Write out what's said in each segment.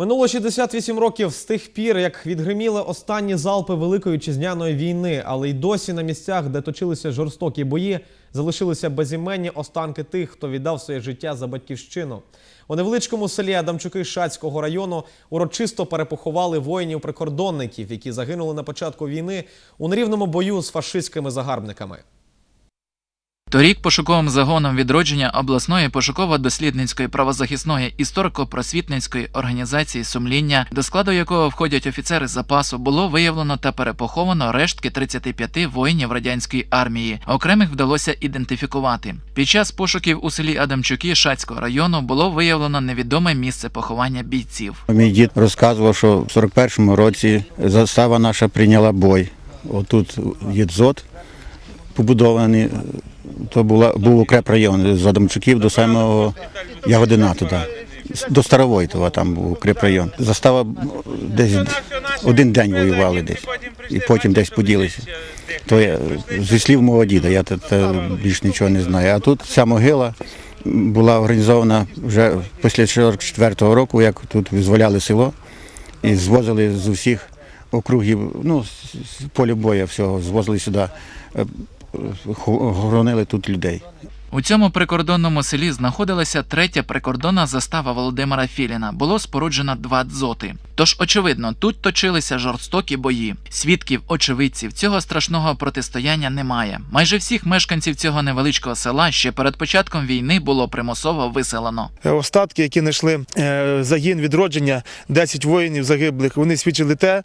Минуло 68 років з тих пір, як відгриміли останні залпи Великої вітчизняної війни, але й досі на місцях, де точилися жорстокі бої, залишилися безіменні останки тих, хто віддав своє життя за батьківщину. У невеличкому селі Адамчуки Шацького району урочисто перепоховали воїнів-прикордонників, які загинули на початку війни у нерівному бою з фашистськими загарбниками. Торік пошуковим загоном відродження обласної пошуково-дослідницької правозахисної історико-просвітницької організації сумління, до складу якого входять офіцери запасу, було виявлено та перепоховано рештки 35 воїнів радянської армії. Окремих вдалося ідентифікувати. Під час пошуків у селі Адамчуки Шацького району було виявлено невідоме місце поховання бійців. Мій дід розказував, що в 41-му році застава наша прийняла бой. Отут є побудований. То була, був укрепрайон з Адамчуків до самого Ягодина туди. До Старовойтова там був укрепрайон. Застава десь один день воювали десь. І потім десь поділися. То я, зі слів мого діда, я те, те більш нічого не знаю. А тут ця могила була організована вже після 44-го року, як тут визволяли село і звозили з усіх округів, ну, з поля боя всього, звозили сюди, е, хоронили тут людей. У цьому прикордонному селі знаходилася третя прикордонна застава Володимира Філіна. Було споруджено два дзоти. Тож, очевидно, тут точилися жорстокі бої. Свідків, очевидців цього страшного протистояння немає. Майже всіх мешканців цього невеличкого села ще перед початком війни було примусово виселено. Е, Остатки, які знайшли е, загін відродження, 10 воїнів загиблих, вони свідчили те,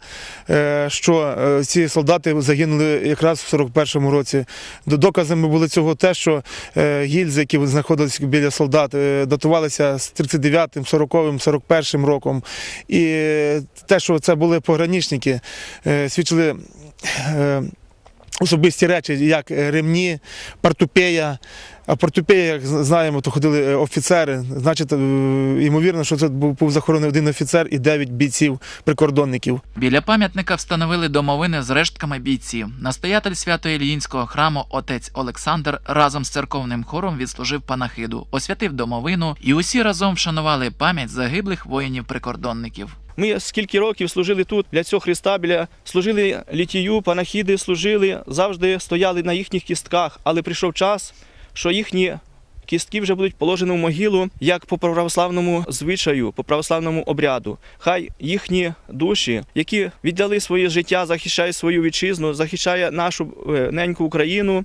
е, що ці солдати загинули якраз в 41-му році. До- Доказами були цього те, що гільзи, які знаходилися біля солдат, е, датувалися з 39-м, 40-м, 41-м роком. І те, що це були пограничники, е, свідчили. е, Особисті речі, як ремні, портупея. А портупея, як знаємо, то ходили е, офіцери. Значить, е, ймовірно, що це був був захоронений один офіцер і дев'ять бійців прикордонників. Біля пам'ятника встановили домовини з рештками бійців. Настоятель свято-Іліїнського храму отець Олександр разом з церковним хором відслужив панахиду, освятив домовину, і усі разом вшанували пам'ять загиблих воїнів-прикордонників. Ми скільки років служили тут для цього Христа, біля служили літію, панахіди служили, завжди стояли на їхніх кістках, але прийшов час, що їхні кістки вже будуть положені в могилу як по православному звичаю, по православному обряду. Хай їхні душі, які віддали своє життя, захищають свою вітчизну, захищає нашу е, неньку Україну.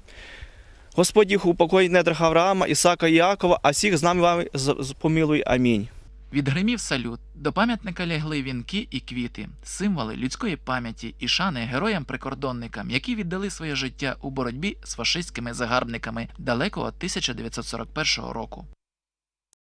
Господь їх упокой недрах Авраама, Ісака і Якова, а всіх з нами вами помилуй. Амінь. Відгримів салют. До пам'ятника лягли вінки і квіти, символи людської пам'яті і шани героям-прикордонникам, які віддали своє життя у боротьбі з фашистськими загарбниками далекого 1941 року.